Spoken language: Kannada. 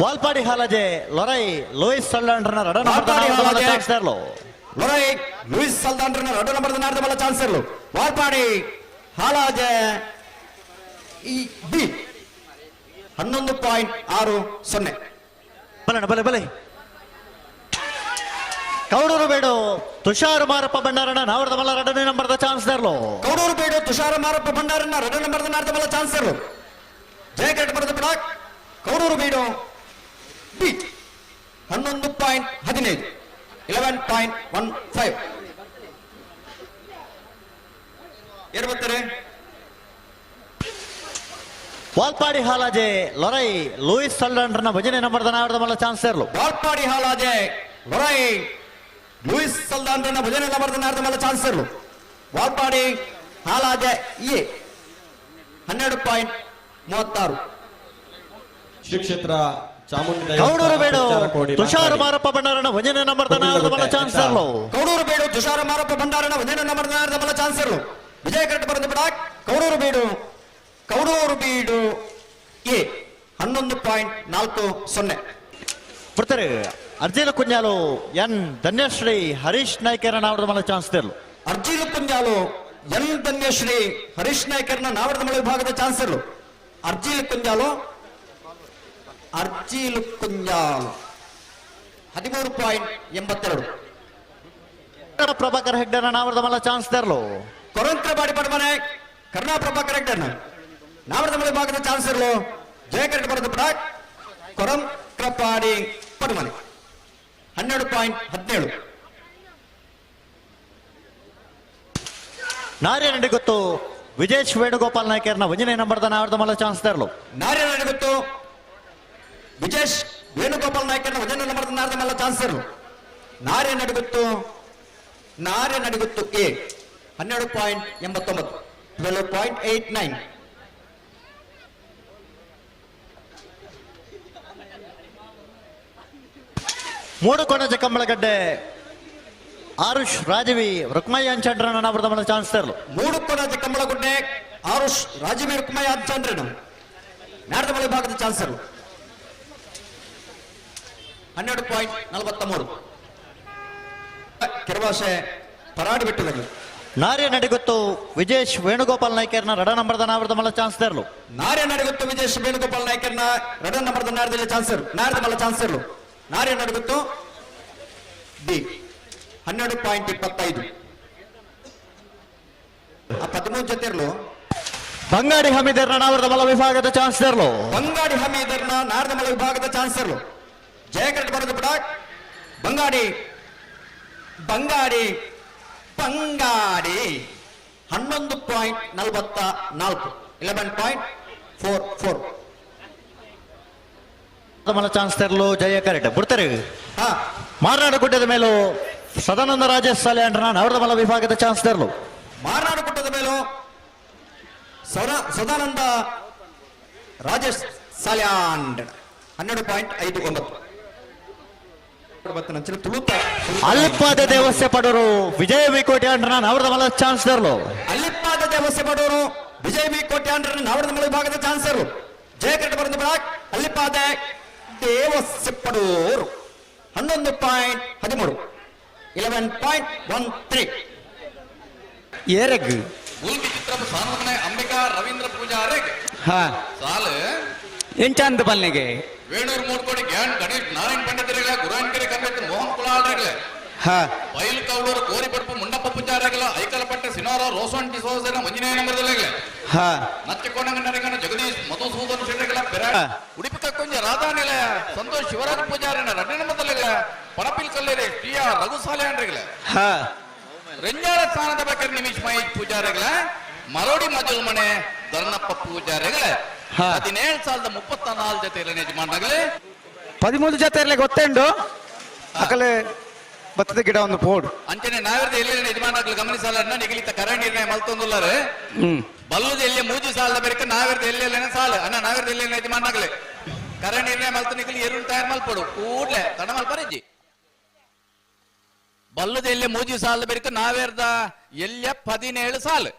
ವಾಲ್ಪಾಡಿ ಹಾಲಜೆ ಲೊರೈ ಲೂಯಿಸ್ ಸಳ್ಳಂಡ್ರನ ರಡ ವಾಲ್ಪಾಡಿ ಹಾಲಜೆ. ಚಾನ್ಸ್ಲರ್ಲು ಲೊರೈ ಲೂಯಿಸ್ ಸಲ್ದಾಂಡ್ರನ ರಡ ನಂಬರ್ ನಾಡ್ದ ಬಲ್ಲ ಚಾನ್ಸರ್ಲು ವಾಲ್ಪಾಡಿ ಹಾಲಾಜ ಈ ಬಿ ಹನ್ನೊಂದು ಪಾಯಿಂಟ್ ಆರು ಸೊನ್ನೆ. ಬಲಣ ಬಲೆ ಬಲೆ ಕೌಡೂರು ಬೇಡು ತುಷಾರ್ ಮಾರಪ್ಪ ಭಂಡಾರಣ ನಾವರದ ಮಲ್ಲ ಎರಡನೇ ನಂಬರ್ದ ಚಾನ್ಸ್ಲರ್ಲು ಕೌಡೂರು ಬೇಡು ತುಷಾರ ಮಾರಪ್ಪ ಭಂಡಾರನ್ನ ರಡ ನಂಬರ್ ನಾಡ್ದ ಬಲ್ಲ ಜಯ ಜಯಕರೆಟ್ ಬರೆದ ಬಿಡ ಕೌಡೂರು ಬೇಡು. ಹನ್ನೊಂದು ಪಾಯಿಂಟ್ ಹದಿನೈದು ಇಲೆವೆನ್ ಪಾಯಿಂಟ್ ಒನ್ ಫೈವ್ ಏನು ಬರ್ತಾರೆ? ವಾಲ್ಪಾಡಿ ಹಾಲಾಜೆ ಲೊರೈ ಲೂಯಿಸ್ ಸಳ್ಳಂಡ್ರನ ಭಜನೆ ನಂಬರ್ ನಾವರದ ಮಲ್ಲ ಚಾನ್ಸ್ ಚಾನ್ಸ್ಲರ್ಲು ವಾಲ್ಪಾಡಿ ಹಾಲಾಜೆ ಲೊರೈ ಲೂಯಿಸ್ ಸಲ್ದಾನ್ರನ್ನ ಭಜನೆ ನಂಬರ್ ನಾಡ್ದ ಮಲ್ಲ ಚಾನ್ಸ್ ಚಾನ್ಸರ್ಲು ವಾಲ್ಪಾಡಿ ಹಾಲಾಜೆ ಎ ಹನ್ನೆರಡು ಪಾಯಿಂಟ್ ಮೂವತ್ತಾರು. ಶ್ರೀ ಕ್ಷೇತ್ರ ಕೌಡೂರು ಬೇಡು ತುಷಾರ ಮಾರಪ್ಪ ಭಂಡಾರನ ಭಜನೆ ನಂಬರ್ದ ಬಲ ಚಾನ್ಸ್ಲರ್ಲು ಕೌಡೂರು ಬೇಡು ತುಷಾರ ಮಾರಪ್ಪ ಭಂಡಾರನ ವಜನ ನಂಬರ್ದ ಬಲ ಮಲ್ಲ ಚಾನ್ಸರ್ಲು ವಿಜಯ ಕರೆಕ್ಟ್ ಬರೆದ ಬಿಡ. ಕೌಡೂರು ಬೀಡು. ಕೌಡೂರು ಬೀಡು. ಎ ಹನ್ನೊಂದು ಪಾಯಿಂಟ್ ನಾಲ್ಕು ಸೊನ್ನೆ. ಬರ್ತಾರೆ ಅರ್ಜಿಲು ಕುಂಜಾಲು ಎನ್ ಧನ್ಯಶ್ರೀ ಹರೀಶ್ ನಾಯ್ಕರ ನಾವರದ ಚಾನ್ಸ್ ಇರಲು. ಅರ್ಜಿಲು ಕುಂಜಾಲು ಎನ್ ಧನ್ಯಶ್ರೀ ಹರೀಶ್ ನಾಯ್ಕರ್ನ ನಾವರದ ಮಳೆ ವಿಭಾಗದ ಚಾನ್ಸರ್ ಅರ್ಜಿಲು ಕುಂಜಾಲು ಅರ್ಜಿಲು ಕುಂಜಾಲು ಹದಿಮೂರು ಪಾಯಿಂಟ್ ಎಂಬತ್ತೆರಡು ಪ್ರಭಾಕರ್ ಹೆಗ್ಡರ ನಾವರದ ಮಲ್ಲ ಚಾನ್ಸ್ಲರ್ಲು ಕೊರಂತ್ರ ಬಾಡಿ ಪಡಮನೆ ಕರ್ನಾ ಪ್ರಭಾಕರ್ ಹೆಗ್ಡರ್ನ ನಾವರದ ಮಳೆ ವಿಭಾಗದ ಚಾನ್ಸರ್ಲು ಜಯಕರೆಟ್ ಬರೆದ ಬಿಡ ಕೊರಂತ್ರಪಾಡಿ ಪಡಮನೆ ಹನ್ನೆರಡು ಪಾಯಿಂಟ್ ಹದಿನೇಳು ನಾರ್ಯನಡಿ ಗೊತ್ತು ವಿಜೇಶ್ ವೇಣುಗೋಪಾಲ್ ನಾಯ್ಕರ್ನ ಭಜನೆ ನಂಬರ್ದ ನಾವರದ ಮಲ್ಲ ಚಾನ್ಸ್ಲರ್ಲು ನಾರ್ಯ ನಡೆಗುತ್ತು ವಿಜೇಶ್ ವೇಣುಗೋಪಾಲ್ ನಾಯ್ಕನ ವಜನ ನಂಬರ್ ನಾರ್ದ ಮಲ್ಲ ಚಾನ್ಸರ್ ನಾರ್ಯ ನಡುಗುತ್ತು ನಾರ್ಯ ನಡುಗುತ್ತು ಎ ಹನ್ನೆರಡು ಪಾಯಿಂಟ್ ಎಂಬತ್ತೊಂಬತ್ತು ಟ್ವೆಲ್ ಪಾಯಿಂಟ್ ಏಟ್ ನೈನ್ ಮೂಡು ಕೊಣಜ ಕಂಬಳಗಡ್ಡೆ ಆರುಷ್ ರಾಜವಿ ರುಕ್ಮಯ್ಯ ಅಂಚಂಡ್ರನ ನಾವರದ ಮಲ್ಲ ಚಾನ್ಸ್ಲರ್ಲು ಮೂಡು ಕೊಡಜ ಕಂಬಳಗುಡ್ಡೆ ಆರುಷ್ ರಾಜವೀರ್ ಕುಮಾರ್ ಚಂದ್ರನು ನಾಡ್ದ ಮಲೆ ಭಾಗದ ಚಾನ್ಸರ್ ಹನ್ನೆರಡು ಪಾಯಿಂಟ್ ನಲವತ್ತ ಮೂರು ಕೆರವಾಸೆ ಪರಾಡಿ ಬೆಟ್ಟದಲ್ಲಿ ನಾರ್ಯ ನಡಿಗೊತ್ತು ವಿಜೇಶ್ ವೇಣುಗೋಪಾಲ್ ನಾಯ್ಕರ್ನ ರಡ ನಂಬರ್ದ ನಾವರದ ಮಲ್ಲ ಚಾನ್ಸ್ಲರ್ಲು ನಾರ್ಯ ನಡುಗುತ್ತು ವಿಜೇಶ್ ವೇಣುಗೋಪಾಲ್ ನಾಯ್ಕರ್ನ ರೆಡ ನಂಬರ್ದ ನಾಡ್ದಲ್ಲಿ ಚಾನ್ಸರ್ ನಾಡ್ದ ಮಲ್ಲ ಚಾನ್ಸರ್ಲು ನಾರ್ಯ ನಡುಗುತ್ತು ಡಿ ಹನ್ನೆರಡು ಪಾಯಿಂಟ್ ಇಪ್ಪತ್ತೈದು ಆ ಪದಿಮೂರು ಜೊತೆ ಇರಲು ಬಂಗಾಡಿ ಹಮೀದರ್ನ ನಾವರದ ಮಲ್ಲ ವಿಭಾಗದ ಚಾನ್ಸ್ಲರ್ಲು ಬಂಗಾಡಿ ಹಮೀದರ್ನ ನಾರ್ದಮಲ ವಿಭಾಗದ ಚಾನ್ಸರ್ಲು ಜಯಕರೆಟ್ ಬರೆದು ಬಿಡ ಬಂಗಾಡಿ ಬಂಗಾಡಿ ಬಂಗಾಡಿ. ಹನ್ನೊಂದು ಪಾಯಿಂಟ್ ನಲವತ್ತ ನಾಲ್ಕು. ಇಲೆವೆನ್ ಪಾಯಿಂಟ್ ಫೋರ್ ಫೋರ್ ಮಲ್ಲ ಚಾನ್ಸ್ಲರ್ಲು ಜಯ ಕರೆಟ್ ಬಿಡ್ತಾರೆ ಹಾ. ಮಾರ್ನಾಡು ಗುಡ್ಡದ ಮೇಲೂ ಸದಾನಂದ ರಾಜೇಶ್ ಸಾಲೆಂಡ್ರನ ನವರದ ಮಲ್ಲ ವಿಭಾಗದ ಚಾನ್ಸ್ ತೆರಲು. ಮಾರನಾಡು ಗುಡ್ಡದ ಮೇಲೂ ಸದಾ ಸದಾನಂದ ರಾಜೇಶ್ ಸಾಲ್ಯಾಂಡ್ ಹನ್ನೆರಡು ಪಾಯಿಂಟ್ ಐದು ಒಂಬತ್ತು. ಅಲ್ಪಾದ ದೇವಸ್ಯ ಪಡೋರು ವಿಜಯ ವಿಕೋಟಿ ಅಂಡ್ರನ ಅವರದ ಮಲ ಚಾನ್ಸ್ಲರ್ಲು ಅಲ್ಲಿಪ್ಪಾದ ದೇವಸ್ಯ ಮಾಡೋರು ವಿಜಯ್ ಬಿ ಕೋಟ್ಯಾಂಡ್ರ ನಾವರದ ಮಲೆ ವಿಭಾಗದ ಚಾನ್ಸರು ಜಯಕರೆಟ್ ಬರೆದ ಬಳಕ್ ಅಲ್ಲಿಪ್ಪಾದ ದೇವಸ್ಯ ಪಡೋರು. ಹನ್ನೊಂದು ಪಾಯಿಂಟ್ ಹದಿಮೂರು. Eleven point one three. ಏರೆಗ್. ಉಲ್ಗಿ ಚಿತ್ರದ ಸಾರ್ವಜನಿಕ ಅಂಬಿಕಾ ರವೀಂದ್ರ ಪೂಜಾರೆಗ್ ಹಾ. ಸಾಲು ಎಂಟಂತ ಬಲ್ನಿಗೆ. ವೇಣೂರು ಮೂರ್ಕೋಡಿ ಗ್ಯಾನ್ ಗಣೇಶ್ ಬಯಲು ಕೌಡೂರು ಕೋರಿಪಡ್ಪು ಮುಂಡಪ್ಪ ಪೂಜಾರೆಗಳ ಐಕಲಪಟ್ಟೆ ಸಿನಾರ ರೋಸನ್ ಟಿಸೋಸನ ಮಂಜನೇಯ ನಂಬರದಲ್ಲಿಗಳ ಹಾ. ನಚ್ಚಕೊಂಡಂಗನರಿಗನ ಜಗದೀಶ್ ಮಧುಸೂದನ್ ಶೆಟ್ಟಿಗಳ ಪೆರ ಹಾ. ಉಡುಪಿ ಕಕ್ಕೊಂಜ ರಾಧಾನಿಲಯ ಸಂತೋಷ್ ಶಿವರಾಜ್ ಪೂಜಾರಿನ ರಡ್ಡ ನಂಬರದಲ್ಲಿಗಳ ಪರಪಿಲ್ ಕಲ್ಲೇರೆ ಟಿ ಆರ್ ಹಾ. ರೆಂಜಾಳ ಸ್ಥಾನದ ಬೇಕಾದ್ರೆ ನಿಮಿಷ್ ಮಹೇಶ್ ಪೂಜಾರಿಗಳ ಮರೋಡಿ ಮಜಲ್ ಮನೆ ಧರ್ನಪ್ಪ ಪೂಜಾರಿಗಳ ಹಾ. ಹದಿನೇಳು ಸಾವಿರದ ಮುಪ್ಪತ್ತ ನಾಲ್ಕು ಜೊತೆ ಯಜಮಾನಗಳೇ ಪದಿಮೂರು ಜೊತೆ ಇರ್ಲಿ ಗೊತ್ತೇಂಡು? ಅಕಲೆ ಭತ್ತದ ಗಿಡ ಒಂದು ಪೋಡು ಅಂಚನೆ ನಾವಿರದ ಎಲ್ಲಿ ಯಜಮಾನಾಗಲು ಗಮನಿಸಲ್ಲ ನಿಗಲಿತ ಕರ ನಿರ್ಣಯ ಮಲ್ತೊಂದುಲ್ಲಾರು ಹ್ಮ್ ಬಲ್ಲುದು ಎಲ್ಲಿ ಮೂಜಿ ಸಾಲದ ಬೇರೆ ನಾವಿರದ ಎಲ್ಲಿ ಸಾಲ ಅನ್ನ ನಾವಿರದ ಎಲ್ಲಿ ಯಜಮಾನಾಗಲೇ ಕರ ನಿರ್ಣಯ ಮಲ್ತು ನಿಗಲಿ ಎರುಳು ತಯಾರು ಮಲ್ಪಡು ಕೂಡ್ಲೆ ತಡ ಮಲ್ಪರಜ್ಜಿ ಬಲ್ಲುದು ಎಲ್ಲಿ ಮೂಜಿ ಸಾಲದ ಬೇರೆ ನಾವೇರ್ದ ಎಲ್ಲ ಪದಿನೇಳು ಸಾಲು